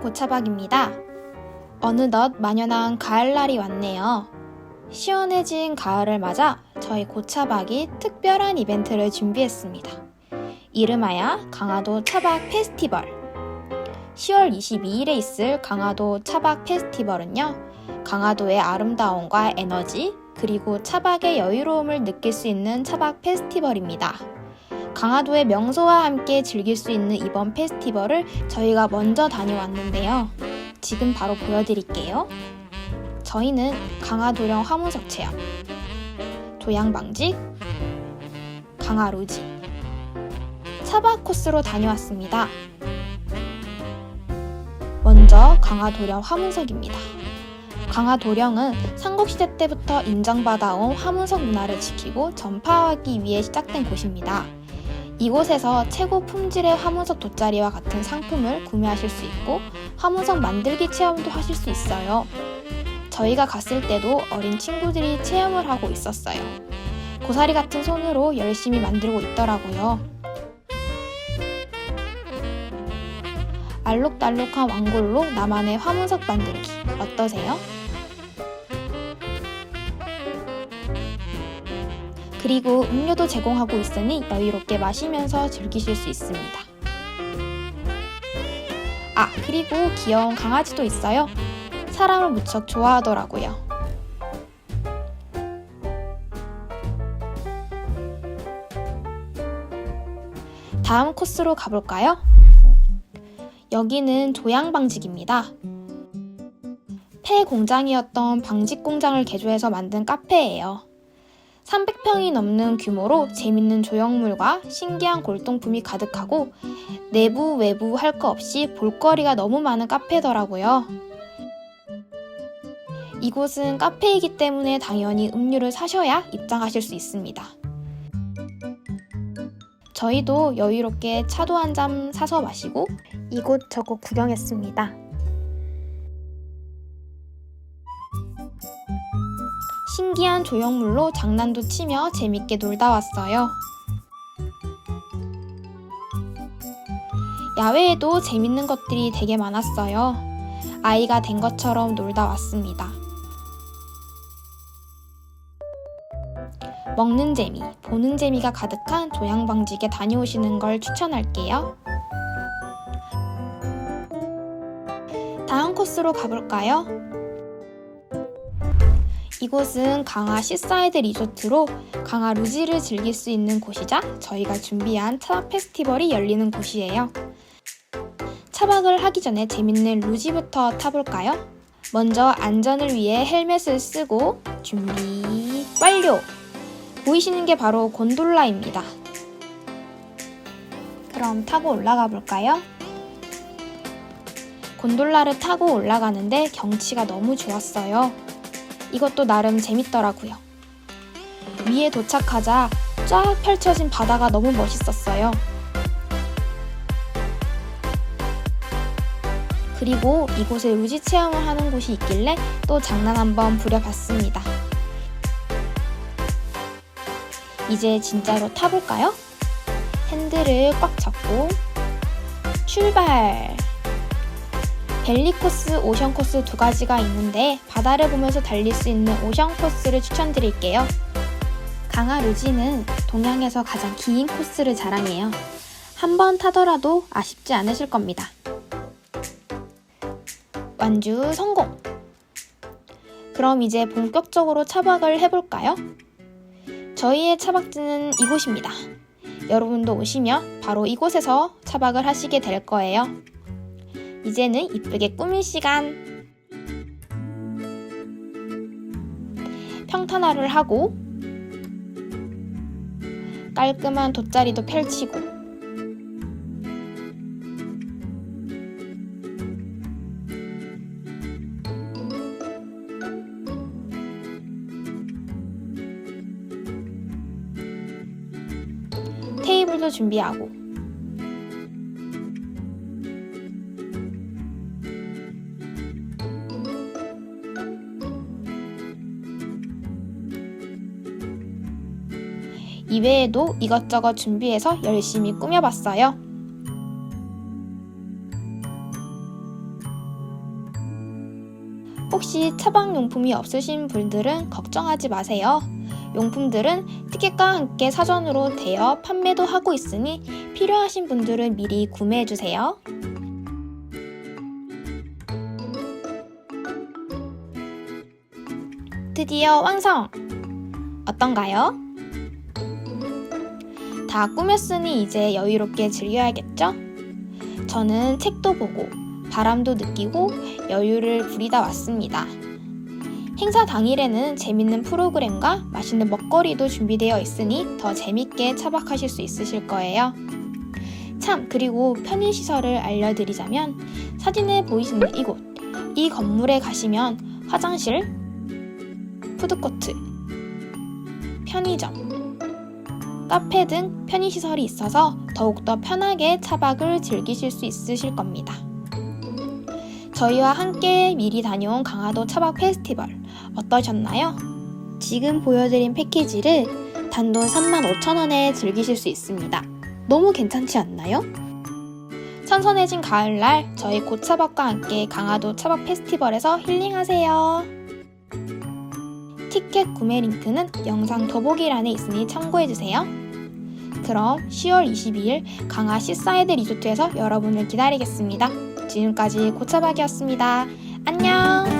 고차박입니다. 어느덧 만연한 가을날이 왔네요. 시원해진 가을을 맞아 저희 고차박이 특별한 이벤트를 준비했습니다. 이름하여 강화도 차박 페스티벌. 10월 22일에 있을 강화도 차박 페스티벌은요, 강화도의 아름다움과 에너지, 그리고 차박의 여유로움을 느낄 수 있는 차박 페스티벌입니다. 강화도의 명소와 함께 즐길 수 있는 이번 페스티벌을 저희가 먼저 다녀왔는데요. 지금 바로 보여드릴게요. 저희는 강화도령 화문석 체험, 도양방직, 강화루지, 차박 코스로 다녀왔습니다. 먼저 강화도령 화문석입니다. 강화도령은 삼국시대 때부터 인정받아온 화문석 문화를 지키고 전파하기 위해 시작된 곳입니다. 이곳에서 최고 품질의 화문석 돗자리와 같은 상품을 구매하실 수 있고 화문석 만들기 체험도 하실 수 있어요. 저희가 갔을 때도 어린 친구들이 체험을 하고 있었어요. 고사리 같은 손으로 열심히 만들고 있더라고요. 알록달록한 왕골로 나만의 화문석 만들기 어떠세요? 그리고 음료도 제공하고 있으니 여유롭게 마시면서 즐기실 수 있습니다. 아, 그리고 귀여운 강아지도 있어요. 사람을 무척 좋아하더라고요. 다음 코스로 가볼까요? 여기는 조향방직입니다. 폐 공장이었던 방직 공장을 개조해서 만든 카페예요. 300평이 넘는 규모로 재밌는 조형물과 신기한 골동품이 가득하고 내부 외부 할 거 없이 볼거리가 너무 많은 카페더라고요. 이곳은 카페이기 때문에 당연히 음료를 사셔야 입장하실 수 있습니다. 저희도 여유롭게 차도 한 잔 사서 마시고 이곳저곳 구경했습니다. 신기한 조형물로 장난도 치며 재밌게 놀다 왔어요. 야외에도 재밌는 것들이 되게 많았어요. 아이가 된 것처럼 놀다 왔습니다. 먹는 재미, 보는 재미가 가득한 조향방직에 다녀오시는 걸 추천할게요. 다음 코스로 가볼까요? 이곳은 강화 시사이드 리조트로 강화 루지를 즐길 수 있는 곳이자 저희가 준비한 차박 페스티벌이 열리는 곳이에요. 차박을 하기 전에 재밌는 루지부터 타볼까요? 먼저 안전을 위해 헬멧을 쓰고 준비 완료! 보이시는 게 바로 곤돌라입니다. 그럼 타고 올라가 볼까요? 곤돌라를 타고 올라가는데 경치가 너무 좋았어요. 이것도 나름 재밌더라고요. 위에 도착하자 쫙 펼쳐진 바다가 너무 멋있었어요. 그리고 이곳에 루지 체험을 하는 곳이 있길래 또 장난 한번 부려봤습니다. 이제 진짜로 타볼까요? 핸들을 꽉 잡고 출발! 벨리 코스, 오션 코스 두 가지가 있는데 바다를 보면서 달릴 수 있는 오션 코스를 추천드릴게요. 강화 루지는 동양에서 가장 긴 코스를 자랑해요. 한 번 타더라도 아쉽지 않으실 겁니다. 완주 성공! 그럼 이제 본격적으로 차박을 해볼까요? 저희의 차박지는 이곳입니다. 여러분도 오시면 바로 이곳에서 차박을 하시게 될 거예요. 이제는 이쁘게 꾸밀 시간. 평탄화를 하고 깔끔한 돗자리도 펼치고 테이블도 준비하고 이외에도 이것저것 준비해서 열심히 꾸며봤어요. 혹시 차박용품이 없으신 분들은 걱정하지 마세요. 용품들은 티켓과 함께 사전으로 대여 판매도 하고 있으니 필요하신 분들은 미리 구매해 주세요. 드디어 완성! 어떤가요? 다 꾸몄으니 이제 여유롭게 즐겨야겠죠? 저는 책도 보고 바람도 느끼고 여유를 부리다 왔습니다. 행사 당일에는 재밌는 프로그램과 맛있는 먹거리도 준비되어 있으니 더 재밌게 차박하실 수 있으실 거예요. 참, 그리고 편의시설을 알려드리자면 사진에 보이시는 이곳, 이 건물에 가시면 화장실, 푸드코트, 편의점, 카페 등 편의시설이 있어서 더욱더 편하게 차박을 즐기실 수 있으실 겁니다. 저희와 함께 미리 다녀온 강화도 차박 페스티벌 어떠셨나요? 지금 보여드린 패키지를 단돈 35,000원에 즐기실 수 있습니다. 너무 괜찮지 않나요? 선선해진 가을날 저희 고차박과 함께 강화도 차박 페스티벌에서 힐링하세요. 티켓 구매 링크는 영상 더보기란에 있으니 참고해주세요. 그럼 10월 22일 강화 시사이드 리조트에서 여러분을 기다리겠습니다. 지금까지 고차박이었습니다. 안녕!